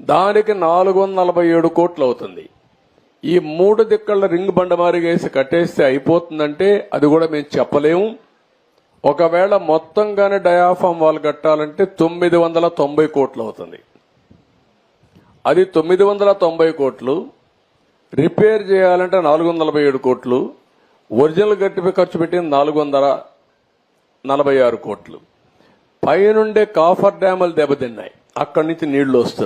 దానికి నాలుగు వందల నలభై ఏడు కోట్లు అవుతుంది ఈ మూడు దిక్కల రింగ్ బండమారిగేసి కట్టేస్తే అయిపోతుందంటే అది కూడా మేము చెప్పలేము. ఒకవేళ మొత్తంగానే డయాఫామ్ వాళ్ళు కట్టాలంటే తొమ్మిది వందల తొంభై కోట్లు అవుతుంది అది తొమ్మిది వందల తొంభై కోట్లు రిపేర్ చేయాలంటే నాలుగు వందల నలభై ఏడు కోట్లు ఒరిజినల్ గట్టిపై ఖర్చు పెట్టింది నాలుగు వందల నలభై ఆరు కోట్లు. పైనుండే కాఫర్ డ్యాములు దెబ్బతిన్నాయి. అక్కడి నుంచి నీళ్ళు వస్తున్నాయి.